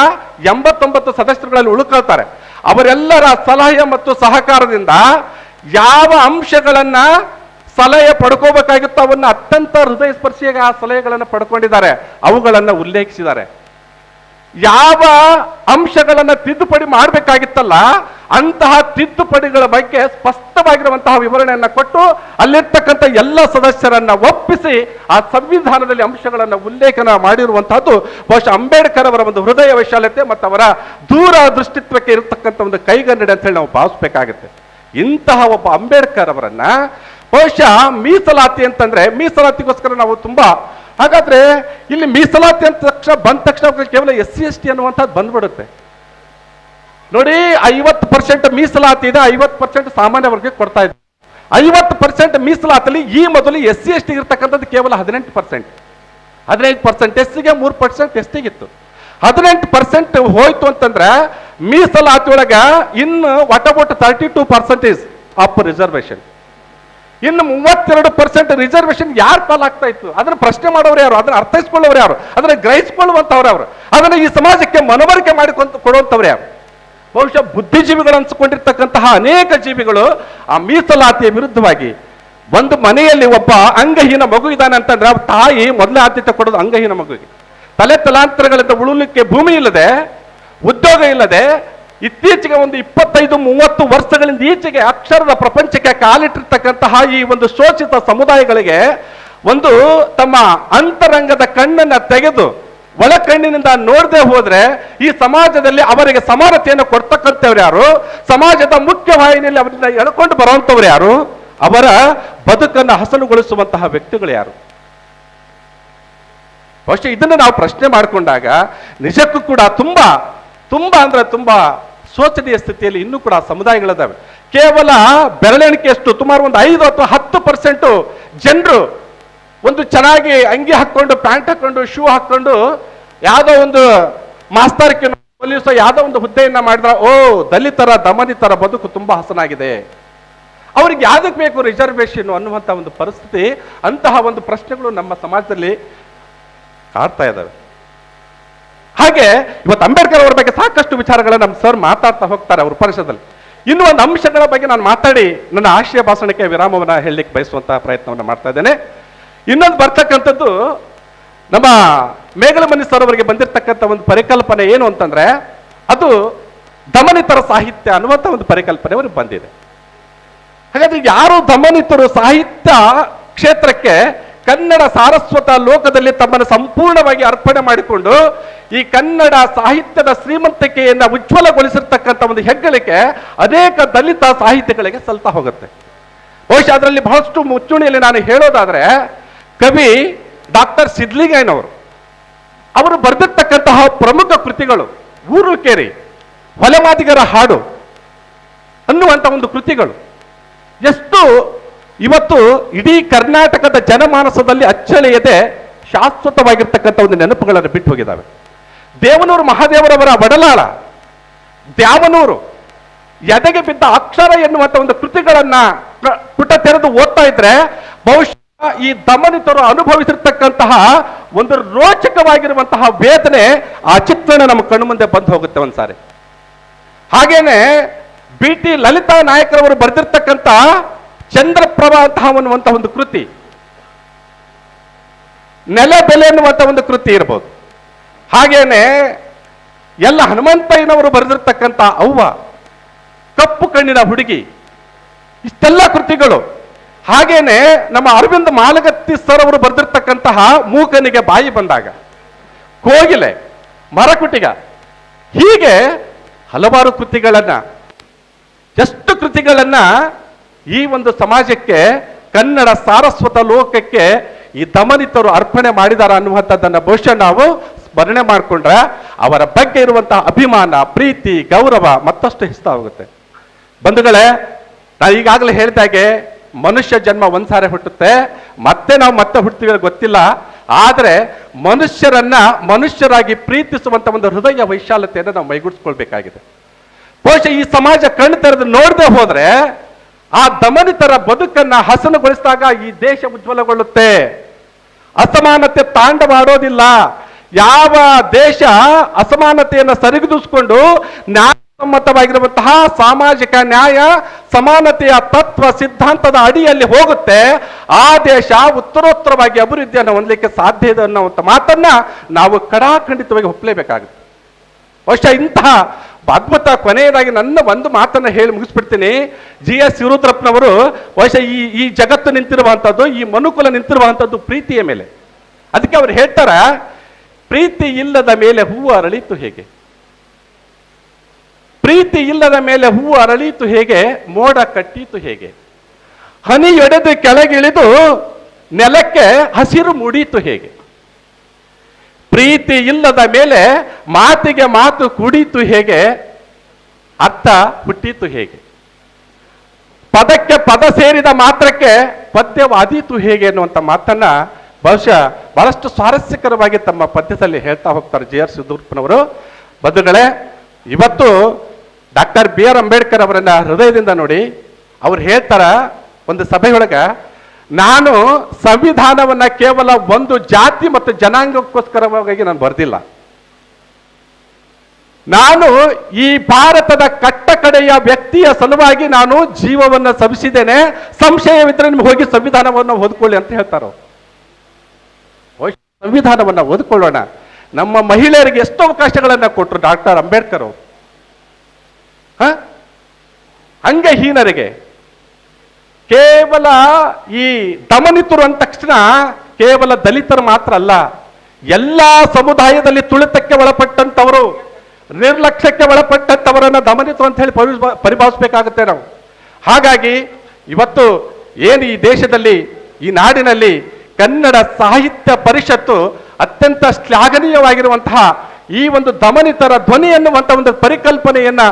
ಎಂಬತ್ತೊಂಬತ್ತು ಸದಸ್ಯರುಗಳಲ್ಲಿ ಉಳ್ಕೊಳ್ತಾರೆ. ಅವರೆಲ್ಲರ ಸಲಹೆ ಮತ್ತು ಸಹಕಾರದಿಂದ ಯಾವ ಅಂಶಗಳನ್ನ ಸಲಹೆ ಪಡ್ಕೋಬೇಕಾಗಿತ್ತು ಅವನ್ನ ಅತ್ಯಂತ ಹೃದಯ ಸ್ಪರ್ಶಿಯಾಗಿ ಆ ಸಲಹೆಗಳನ್ನು ಪಡ್ಕೊಂಡಿದ್ದಾರೆ. ಅವುಗಳನ್ನು ಉಲ್ಲೇಖಿಸಿದ್ದಾರೆ. ಯಾವ ಅಂಶಗಳನ್ನ ತಿದ್ದುಪಡಿ ಮಾಡಬೇಕಾಗಿತ್ತಲ್ಲ, ಅಂತಹ ತಿದ್ದುಪಡಿಗಳ ಬಗ್ಗೆ ಸ್ಪಷ್ಟವಾಗಿರುವಂತಹ ವಿವರಣೆಯನ್ನ ಕೊಟ್ಟು ಅಲ್ಲಿರ್ತಕ್ಕಂಥ ಎಲ್ಲ ಸದಸ್ಯರನ್ನ ಒಪ್ಪಿಸಿ ಆ ಸಂವಿಧಾನದಲ್ಲಿ ಅಂಶಗಳನ್ನ ಉಲ್ಲೇಖನ ಮಾಡಿರುವಂತಹದ್ದು ಬಹುಶಃ ಅಂಬೇಡ್ಕರ್ ಅವರ ಒಂದು ಹೃದಯ ವೈಶಾಲ್ಯತೆ ಮತ್ತು ಅವರ ದೂರ ದೃಷ್ಟಿತ್ವಕ್ಕೆ ಇರತಕ್ಕಂಥ ಒಂದು ಕೈಗನ್ನಡಿ ಅಂತ ಹೇಳಿ ನಾವು ಭಾವಿಸ್ಬೇಕಾಗುತ್ತೆ. ಇಂತಹ ಒಬ್ಬ ಅಂಬೇಡ್ಕರ್ ಅವರನ್ನ ಬಹುಶಃ ಮೀಸಲಾತಿ ಅಂತಂದ್ರೆ ಮೀಸಲಾತಿಗೋಸ್ಕರ ನಾವು ತುಂಬಾ ಹಾಗಾದ್ರೆ ಇಲ್ಲಿ ಮೀಸಲಾತಿ ಅಂತ ತಕ್ಷಣ ಬಂದ ತಕ್ಷಣ ಕೇವಲ ಎಸ್ ಸಿ ಎಸ್ ಟಿ ಅನ್ನುವಂಥದ್ದು ಬಂದ್ಬಿಡುತ್ತೆ. ನೋಡಿ ಐವತ್ತು ಪರ್ಸೆಂಟ್ ಮೀಸಲಾತಿ ಇದೆ, ಐವತ್ತು ಪರ್ಸೆಂಟ್ ಸಾಮಾನ್ಯ ವರ್ಗಕ್ಕೆ ಕೊಡ್ತಾ ಇದೆ ಐವತ್ತು ಪರ್ಸೆಂಟ್ ಮೀಸಲಾತಲ್ಲಿ ಈ ಮೊದಲು ಎಸ್ ಸಿ ಎಸ್ ಟಿ ಇರ್ತಕ್ಕಂಥದ್ದು ಕೇವಲ ಹದಿನೆಂಟು ಪರ್ಸೆಂಟ್. ಹದಿನೈದು ಪರ್ಸೆಂಟ್ ಎಸ್ಸಿಗೆ ಮೂರು ಪರ್ಸೆಂಟ್ ಎಸ್ಟಿಗಿತ್ತು. ಹದಿನೆಂಟು ಪರ್ಸೆಂಟ್ ಹೋಯ್ತು ಅಂತಂದ್ರೆ ಮೀಸಲಾತಿ ಒಳಗೆ ಇನ್ನು what about thirty two percentage of reservation ಇನ್ನು ಮೂವತ್ತೆರಡು ಪರ್ಸೆಂಟ್ ರಿಸರ್ವೇಶನ್ ಯಾರು ಪಾಲಾಗ್ತಾ ಇತ್ತು? ಅದನ್ನ ಪ್ರಶ್ನೆ ಮಾಡೋರು ಯಾರು? ಅದನ್ನ ಅರ್ಥೈಸ್ಕೊಳ್ಳೋರು ಯಾರು? ಅದನ್ನ ಗ್ರಹಿಸ್ಕೊಳ್ಳುವಂಥವ್ರು ಯಾರು? ಅದನ್ನ ಈ ಸಮಾಜಕ್ಕೆ ಮನವರಿಕೆ ಮಾಡಿಕೊಂತ ಕೊಡುವಂಥವ್ರು ಯಾರು? ಬಹುಶಃ ಬುದ್ಧಿಜೀವಿಗಳು ಅನ್ಸ್ಕೊಂಡಿರ್ತಕ್ಕಂತಹ ಅನೇಕ ಜೀವಿಗಳು ಆ ಮೀಸಲಾತಿಯ ವಿರುದ್ಧವಾಗಿ ಒಂದು ಮನೆಯಲ್ಲಿ ಒಬ್ಬ ಅಂಗಹೀನ ಮಗು ಇದ್ದಾನೆ ಅಂತಂದ್ರೆ ತಾಯಿ ಮೊದಲ ಆದ್ಯತೆ ಕೊಡೋದು ಅಂಗಹೀನ ಮಗುವಿಗೆ. ತಲೆ ತಲಾಂತರಗಳಿಂದ ಉಳುಲಿಕ್ಕೆ ಭೂಮಿ ಇಲ್ಲದೆ, ಉದ್ಯೋಗ ಇಲ್ಲದೆ ಇತ್ತೀಚೆಗೆ ಒಂದು ಇಪ್ಪತ್ತೈದು, ಮೂವತ್ತು ವರ್ಷಗಳಿಂದ ಈಚೆಗೆ ಅಕ್ಷರದ ಪ್ರಪಂಚಕ್ಕೆ ಕಾಲಿಟ್ಟಿರ್ತಕ್ಕಂತಹ ಈ ಒಂದು ಶೋಷಿತ ಸಮುದಾಯಗಳಿಗೆ ಒಂದು ತಮ್ಮ ಅಂತರಂಗದ ಕಣ್ಣನ್ನ ತೆಗೆದು ಒಳ ಕಣ್ಣಿನಿಂದ ನೋಡದೆ ಹೋದ್ರೆ ಈ ಸಮಾಜದಲ್ಲಿ ಅವರಿಗೆ ಸಮಾನತೆಯನ್ನು ಕೊಡ್ತಕ್ಕಂಥವ್ರು ಯಾರು? ಸಮಾಜದ ಮುಖ್ಯ ವಾಹಿನಿಯಲ್ಲಿ ಅವರನ್ನ ಎಳ್ಕೊಂಡು ಬರುವಂಥವ್ರು ಯಾರು? ಅವರ ಬದುಕನ್ನು ಹಸನುಗೊಳಿಸುವಂತಹ ವ್ಯಕ್ತಿಗಳು ಯಾರು? ಬಹುಶಃ ಇದನ್ನು ನಾವು ಪ್ರಶ್ನೆ ಮಾಡಿಕೊಂಡಾಗ ನಿಜಕ್ಕೂ ಕೂಡ ತುಂಬಾ ತುಂಬಾ ಅಂದ್ರೆ ತುಂಬಾ ಶೋಚನೀಯ ಸ್ಥಿತಿಯಲ್ಲಿ ಇನ್ನೂ ಕೂಡ ಸಮುದಾಯಗಳಿದ್ದಾವೆ. ಕೇವಲ ಬೆರಳೆಣಿಕೆಯಷ್ಟು ಸುಮಾರು ಒಂದು ಐದು ಅಥವಾ ಹತ್ತು ಪರ್ಸೆಂಟ್ ಜನರು ಒಂದು ಚೆನ್ನಾಗಿ ಅಂಗಿ ಹಾಕ್ಕೊಂಡು, ಪ್ಯಾಂಟ್ ಹಾಕ್ಕೊಂಡು, ಶೂ ಹಾಕ್ಕೊಂಡು ಯಾವುದೋ ಒಂದು ಮಾಸ್ತರ್ಕೆ ಪೊಲೀಸ್ ಯಾವುದೋ ಒಂದು ಹುದ್ದೆಯನ್ನ ಮಾಡಿದ್ರ, ಓ, ದಲಿತರ, ದಮನಿತರ ಬದುಕು ತುಂಬಾ ಹಸನಾಗಿದೆ. ಅವ್ರಿಗೆ ಯಾವ್ದಕ್ಕೆ ಬೇಕು ರಿಸರ್ವೇಷನ್ ಅನ್ನುವಂಥ ಒಂದು ಪರಿಸ್ಥಿತಿ, ಅಂತಹ ಒಂದು ಪ್ರಶ್ನೆಗಳು ನಮ್ಮ ಸಮಾಜದಲ್ಲಿ ಕಾಡ್ತಾ ಇದ್ದಾವೆ. ಹಾಗೆ ಇವತ್ತು ಅಂಬೇಡ್ಕರ್ ಅವರ ಬಗ್ಗೆ ಸಾಕಷ್ಟು ವಿಚಾರಗಳನ್ನು ನಮ್ಮ ಸರ್ ಮಾತಾಡ್ತಾ ಹೋಗ್ತಾರೆ ಅವ್ರ ಪರಿಷದಲ್ಲಿ ಇನ್ನು ಒಂದು ಅಂಶಗಳ ಬಗ್ಗೆ ನಾನು ಮಾತಾಡಿ ನನ್ನ ಆಶಯ ಭಾಷಣಕ್ಕೆ ವಿರಾಮವನ್ನು ಹೇಳಲಿಕ್ಕೆ ಬಯಸುವಂತಹ ಪ್ರಯತ್ನವನ್ನು ಮಾಡ್ತಾ ಇದ್ದೇನೆ. ಇನ್ನೊಂದು ಬರ್ತಕ್ಕಂಥದ್ದು ನಮ್ಮ ಮೇಘಲಮನಿ ಸರ್ ಅವರಿಗೆ ಬಂದಿರತಕ್ಕಂಥ ಒಂದು ಪರಿಕಲ್ಪನೆ ಏನು ಅಂತಂದ್ರೆ, ಅದು ದಮನಿತರ ಸಾಹಿತ್ಯ ಅನ್ನುವಂಥ ಒಂದು ಪರಿಕಲ್ಪನೆ ಅವರಿಗೆ ಬಂದಿದೆ. ಹಾಗಾದ್ರೆ ಯಾರು ದಮನಿತರು ಸಾಹಿತ್ಯ ಕ್ಷೇತ್ರಕ್ಕೆ ಕನ್ನಡ ಸಾರಸ್ವತ ಲೋಕದಲ್ಲಿ ತಮ್ಮನ್ನು ಸಂಪೂರ್ಣವಾಗಿ ಅರ್ಪಣೆ ಮಾಡಿಕೊಂಡು ಈ ಕನ್ನಡ ಸಾಹಿತ್ಯದ ಶ್ರೀಮಂತಿಕೆಯನ್ನ ಉಜ್ವಲಗೊಳಿಸಿರ್ತಕ್ಕಂಥ ಒಂದು ಹೆಗ್ಗಳಿಕೆ ಅನೇಕ ದಲಿತ ಸಾಹಿತ್ಯಗಳಿಗೆ ಸಲ್ತಾ ಹೋಗುತ್ತೆ. ಬಹುಶಃ ಅದರಲ್ಲಿ ಬಹಳಷ್ಟು ಮುಚ್ಚುಣಿಯಲ್ಲಿ ನಾನು ಹೇಳೋದಾದ್ರೆ ಕವಿ ಡಾಕ್ಟರ್ ಸಿದ್ಲಿಂಗಯ್ಯನವರು. ಅವರು ಬರೆದಿರ್ತಕ್ಕಂತಹ ಪ್ರಮುಖ ಕೃತಿಗಳು ಊರು ಕೇರಿ ಹೊಲಮಾದಿಗರ ಹಾಡು ಅನ್ನುವಂಥ ಒಂದು ಕೃತಿಗಳು. ಎಷ್ಟು ಇವತ್ತು ಇಡೀ ಕರ್ನಾಟಕದ ಜನಮಾನಸದಲ್ಲಿ ಅಚ್ಚಳಿಯದೆ ಶಾಶ್ವತವಾಗಿರ್ತಕ್ಕಂಥ ಒಂದು ನೆನಪುಗಳನ್ನು ಬಿಟ್ಟು ಹೋಗಿದ್ದಾವೆ. ದೇವನೂರು ಮಹಾದೇವರವರ ಒಡಲಾಳ, ದ್ಯಾವನೂರು, ಎದೆಗೆ ಬಿದ್ದ ಅಕ್ಷರ ಎನ್ನುವಂಥ ಒಂದು ಕೃತಿಗಳನ್ನ ಪುಟ ತೆರೆದು ಓದ್ತಾ ಇದ್ರೆ ಬಹುಶಃ ಈ ದಮನಿತರು ಅನುಭವಿಸಿರ್ತಕ್ಕಂತಹ ಒಂದು ರೋಚಕವಾಗಿರುವಂತಹ ವೇದನೆ ಆ ಚಿತ್ರಣ ನಮ್ಮ ಕಣ್ಣು ಮುಂದೆ ಬಂದು ಹೋಗುತ್ತೆ ಒಂದ್ಸಾರಿ. ಹಾಗೇನೆ ಬಿ ಟಿ ಲಲಿತಾ ನಾಯಕರವರು ಬರೆದಿರ್ತಕ್ಕಂಥ ಚಂದ್ರಪ್ರಭಾ ಅಂತ ಅನ್ನುವಂಥ ಒಂದು ಕೃತಿ. ನೆಲೆ ಬೆಲೆ ಅನ್ನುವಂಥ ಒಂದು ಕೃತಿ ಇರ್ಬೋದು. ಹಾಗೇನೆ ಎಲ್ಲ ಹನುಮಂತಯ್ಯನವರು ಬರೆದಿರ್ತಕ್ಕಂಥ ಅವ್ವ, ಕಪ್ಪು ಕಣ್ಣಿನ ಹುಡುಗಿ, ಇಷ್ಟೆಲ್ಲ ಕೃತಿಗಳು. ಹಾಗೇನೆ ನಮ್ಮ ಅರವಿಂದ ಮಾಲಗತ್ತಿ ಸರ್ ಅವರು ಬರೆದಿರ್ತಕ್ಕಂತಹ ಮೂಕನಿಗೆ ಬಾಯಿ ಬಂದಾಗ, ಕೋಗಿಲೆ, ಮರಕುಟಿಗ, ಹೀಗೆ ಹಲವಾರು ಕೃತಿಗಳನ್ನ, ಎಷ್ಟು ಕೃತಿಗಳನ್ನ ಈ ಒಂದು ಸಮಾಜಕ್ಕೆ ಕನ್ನಡ ಸಾರಸ್ವತ ಲೋಕಕ್ಕೆ ಈ ದಮನಿತರು ಅರ್ಪಣೆ ಮಾಡಿದಾರ ಅನ್ನುವಂಥದ್ದನ್ನ ಬಹುಶಃ ನಾವು ಸ್ಮರಣೆ ಮಾಡಿಕೊಂಡ್ರೆ ಅವರ ಬಗ್ಗೆ ಇರುವಂತಹ ಅಭಿಮಾನ, ಪ್ರೀತಿ, ಗೌರವ ಮತ್ತಷ್ಟು ಹೆಚ್ಚುತ್ತಾ ಹೋಗುತ್ತೆ. ಬಂಧುಗಳೇ ನಾನು ಈಗಾಗಲೇ ಹೇಳಿದಾಗೆ ಮನುಷ್ಯ ಜನ್ಮ ಒಂದ್ಸಾರಿ ಹುಟ್ಟುತ್ತೆ, ಮತ್ತೆ ನಾವು ಮತ್ತೆ ಹುಟ್ಟುತ್ತೀವಿ ಗೊತ್ತಿಲ್ಲ. ಆದರೆ ಮನುಷ್ಯರನ್ನ ಮನುಷ್ಯರಾಗಿ ಪ್ರೀತಿಸುವಂತ ಒಂದು ಹೃದಯ ವೈಶಾಲತೆಯನ್ನು ನಾವು ಮೈಗೂಡಿಸ್ಕೊಳ್ಬೇಕಾಗಿದೆ. ಬಹುಶಃ ಈ ಸಮಾಜ ಕಣ್ಣು ತೆರೆದು ನೋಡದೆ ಹೋದ್ರೆ ಆ ದಮನಿತರ ಬದುಕನ್ನ ಹಸನುಗೊಳಿಸಿದಾಗ ಈ ದೇಶ ಉಜ್ವಲಗೊಳ್ಳುತ್ತೆ. ಅಸಮಾನತೆ ತಾಂಡವಾಡೋದಿಲ್ಲ. ಯಾವ ದೇಶ ಅಸಮಾನತೆಯನ್ನು ಸರಿದೂಗಿಸ್ಕೊಂಡು ನ್ಯಾಯಸಮ್ಮತವಾಗಿರುವಂತಹ ಸಾಮಾಜಿಕ ನ್ಯಾಯ, ಸಮಾನತೆಯ ತತ್ವ, ಸಿದ್ಧಾಂತದ ಅಡಿಯಲ್ಲಿ ಹೋಗುತ್ತೆ. ಆ ದೇಶ ಉತ್ತರೋತ್ತರವಾಗಿ ಅಭಿವೃದ್ಧಿಯನ್ನು ಹೊಂದಲಿಕ್ಕೆ ಸಾಧ್ಯ ಇದೆ ಅನ್ನುವಂಥ ಮಾತನ್ನ ನಾವು ಕಡಾಖಂಡಿತವಾಗಿ ಒಪ್ಪಲೇಬೇಕಾಗುತ್ತೆ. ಬಹುಶಃ ಇಂತಹ ಅದ್ಭುತ ಕೊನೆಯದಾಗಿ ನನ್ನ ಒಂದು ಮಾತನ್ನು ಹೇಳಿ ಮುಗಿಸ್ಬಿಡ್ತೀನಿ. ಜಿ ಎಸ್ ಶಿವರುದ್ರಪ್ಪನವರು ಬಹುಶಃ ಈ ಈ ಜಗತ್ತು ನಿಂತಿರುವಂಥದ್ದು, ಈ ಮನುಕುಲ ನಿಂತಿರುವಂಥದ್ದು ಪ್ರೀತಿಯ ಮೇಲೆ. ಅದಕ್ಕೆ ಅವ್ರು ಹೇಳ್ತಾರ, ಪ್ರೀತಿ ಇಲ್ಲದ ಮೇಲೆ ಹೂವು ಅರಳೀತು ಹೇಗೆ? ಪ್ರೀತಿ ಇಲ್ಲದ ಮೇಲೆ ಹೂವು ಅರಳೀತು ಹೇಗೆ? ಮೋಡ ಕಟ್ಟೀತು ಹೇಗೆ? ಹನಿ ಎಡೆದು ಕೆಳಗಿಳಿದು ನೆಲಕ್ಕೆ ಹಸಿರು ಮೂಡೀತು ಹೇಗೆ? ಪ್ರೀತಿ ಇಲ್ಲದ ಮೇಲೆ ಮಾತಿಗೆ ಮಾತು ಕುಡಿತು ಹೇಗೆ, ಅರ್ಥ ಹುಟ್ಟಿತು ಹೇಗೆ? ಪದಕ್ಕೆ ಪದ ಸೇರಿದ ಮಾತ್ರಕ್ಕೆ ಪದ್ಯವಾದೀತು ಹೇಗೆ ಅನ್ನುವಂಥ ಮಾತನ್ನ ಬಹುಶಃ ಬಹಳಷ್ಟು ಸ್ವಾರಸ್ಯಕರವಾಗಿ ತಮ್ಮ ಪದ್ಯದಲ್ಲಿ ಹೇಳ್ತಾ ಹೋಗ್ತಾರೆ ಜಿ ಆರ್ ಸಿದ್ದೂರ್ಪನವರು ಬದುಗಳೇ ಇವತ್ತು ಡಾಕ್ಟರ್ ಬಿ ಆರ್ ಅಂಬೇಡ್ಕರ್ ಅವರನ್ನ ಹೃದಯದಿಂದ ನೋಡಿ, ಅವ್ರು ಹೇಳ್ತಾರ ಒಂದು ಸಭೆಯೊಳಗ ನಾನು ಸಂವಿಧಾನವನ್ನ ಕೇವಲ ಒಂದು ಜಾತಿ ಮತ್ತು ಜನಾಂಗಕ್ಕೋಸ್ಕರವಾಗಿ ನಾನು ಬರೆದಿಲ್ಲ. ನಾನು ಈ ಭಾರತದ ಕಟ್ಟ ಕಡೆಯ ವ್ಯಕ್ತಿಯ ಸಲುವಾಗಿ ನಾನು ಜೀವವನ್ನು ಸವಿಸಿದ್ದೇನೆ. ಸಂಶಯವಿದ್ರೆ ನಿಮ್ಗೆ ಹೋಗಿ ಸಂವಿಧಾನವನ್ನು ಓದ್ಕೊಳ್ಳಿ ಅಂತ ಹೇಳ್ತಾರ? ಸಂವಿಧಾನವನ್ನು ಓದ್ಕೊಳ್ಳೋಣ. ನಮ್ಮ ಮಹಿಳೆಯರಿಗೆ ಎಷ್ಟು ಅವಕಾಶಗಳನ್ನ ಕೊಟ್ಟರು ಡಾಕ್ಟರ್ ಅಂಬೇಡ್ಕರ್? ಅಂಗಹೀನರಿಗೆ. ಕೇವಲ ಈ ದಮನಿತರು ಅಂದ ತಕ್ಷಣ ಕೇವಲ ದಲಿತರು ಮಾತ್ರ ಅಲ್ಲ, ಎಲ್ಲ ಸಮುದಾಯದಲ್ಲಿ ತುಳಿತಕ್ಕೆ ಒಳಪಟ್ಟಂತವರು, ನಿರ್ಲಕ್ಷ್ಯಕ್ಕೆ ಒಳಪಟ್ಟಂತವರನ್ನ ದಮನಿತರು ಅಂತ ಹೇಳಿ ಪರಿಭಾವಿಸಬೇಕಾಗುತ್ತೆ ನಾವು. ಹಾಗಾಗಿ ಇವತ್ತು ಏನು ಈ ದೇಶದಲ್ಲಿ, ಈ ನಾಡಿನಲ್ಲಿ ಕನ್ನಡ ಸಾಹಿತ್ಯ ಪರಿಷತ್ತು ಅತ್ಯಂತ ಶ್ಲಾಘನೀಯವಾಗಿರುವಂತಹ ಈ ಒಂದು ದಮನಿತರ ಧ್ವನಿ ಎನ್ನುವಂಥ ಒಂದು ಪರಿಕಲ್ಪನೆಯನ್ನ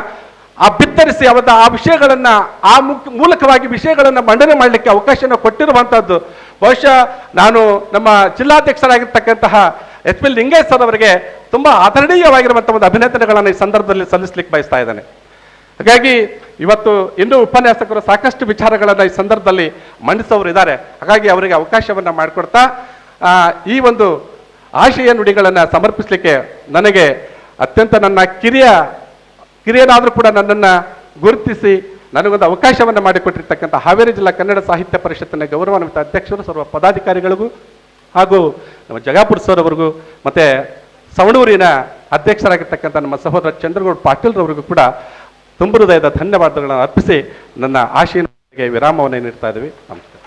ಆ ಬಿತ್ತರಿಸಿ ಅವರ ಆ ವಿಷಯಗಳನ್ನ, ಆ ಮೂಲಕವಾಗಿ ವಿಷಯಗಳನ್ನು ಮಂಡನೆ ಮಾಡಲಿಕ್ಕೆ ಅವಕಾಶನ ಕೊಟ್ಟಿರುವಂಥದ್ದು ಬಹುಶಃ ನಾನು ನಮ್ಮ ಜಿಲ್ಲಾಧ್ಯಕ್ಷರಾಗಿರ್ತಕ್ಕಂತಹ ಎಚ್ ಪಿ ಲಿಂಗೇಶ್ ಸರ್ ಅವರಿಗೆ ತುಂಬಾ ಆದರಣೀಯವಾಗಿರುವಂಥ ಒಂದು ಅಭಿನಂದನೆಗಳನ್ನು ಈ ಸಂದರ್ಭದಲ್ಲಿ ಸಲ್ಲಿಸಲಿಕ್ಕೆ ಬಯಸ್ತಾ ಇದ್ದೇನೆ. ಹಾಗಾಗಿ ಇವತ್ತು ಇನ್ನೂ ಉಪನ್ಯಾಸಕರು ಸಾಕಷ್ಟು ವಿಚಾರಗಳನ್ನು ಈ ಸಂದರ್ಭದಲ್ಲಿ ಮಂಡಿಸೋರು ಇದ್ದಾರೆ. ಹಾಗಾಗಿ ಅವರಿಗೆ ಅವಕಾಶವನ್ನ ಮಾಡಿಕೊಡ್ತಾ ಈ ಒಂದು ಆಶಯ ನುಡಿಗಳನ್ನು ಸಮರ್ಪಿಸಲಿಕ್ಕೆ ನನಗೆ ಅತ್ಯಂತ ನನ್ನ ಕಿರಿಯ ಕಿರಿಯನಾದರೂ ಕೂಡ ನನ್ನನ್ನು ಗುರುತಿಸಿ ನನಗೊಂದು ಅವಕಾಶವನ್ನು ಮಾಡಿಕೊಟ್ಟಿರ್ತಕ್ಕಂಥ ಹಾವೇರಿ ಜಿಲ್ಲಾ ಕನ್ನಡ ಸಾಹಿತ್ಯ ಪರಿಷತ್ತಿನ ಗೌರವಾನ್ವಿತ ಅಧ್ಯಕ್ಷರು, ಸರ್ವ ಪದಾಧಿಕಾರಿಗಳಿಗೂ ಹಾಗೂ ನಮ್ಮ ಜಗಾಪುರ ಸರ್ ಮತ್ತೆ ಸವಣೂರಿನ ಅಧ್ಯಕ್ಷರಾಗಿರ್ತಕ್ಕಂಥ ನಮ್ಮ ಸಹೋದರ ಚಂದ್ರಗೌಡ ಪಾಟೀಲ್ರವರಿಗೂ ಕೂಡ ತುಂಬ ಹೃದಯದ ಧನ್ಯವಾದಗಳನ್ನು ಅರ್ಪಿಸಿ ನನ್ನ ಆಶಯಕ್ಕೆ ವಿರಾಮವನ್ನು ನೀಡ್ತಾ ಇದ್ದೀವಿ. ನಮಸ್ಕಾರ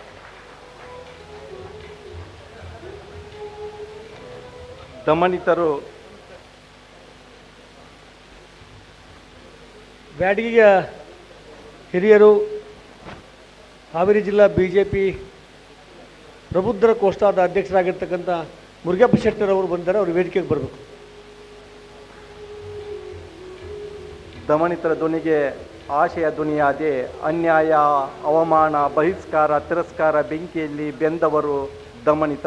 ದಮನಿತರು ಬ್ಯಾಡಗಿಯ ಹಿರಿಯರು, ಹಾವೇರಿ ಜಿಲ್ಲಾ ಬಿ ಜೆ ಪಿ ಪ್ರಬುದ್ಧರ ಕೋಷ್ಟಾದ ಅಧ್ಯಕ್ಷರಾಗಿರ್ತಕ್ಕಂಥ ಮುರುಗಪ್ಪ ಶೆಟ್ಟರ್ ಅವರು ಬಂದರೆ ಅವರು ವೇದಿಕೆಗೆ ಬರಬೇಕು. ದಮನಿತರ ಧ್ವನಿಗೆ ಆಶಯ ಧ್ವನಿಯಾದೆ ಅನ್ಯಾಯ, ಅವಮಾನ, ಬಹಿಷ್ಕಾರ, ತಿರಸ್ಕಾರ, ಬೆಂಕಿಯಲ್ಲಿ ಬೆಂದವರು ದಮನಿತ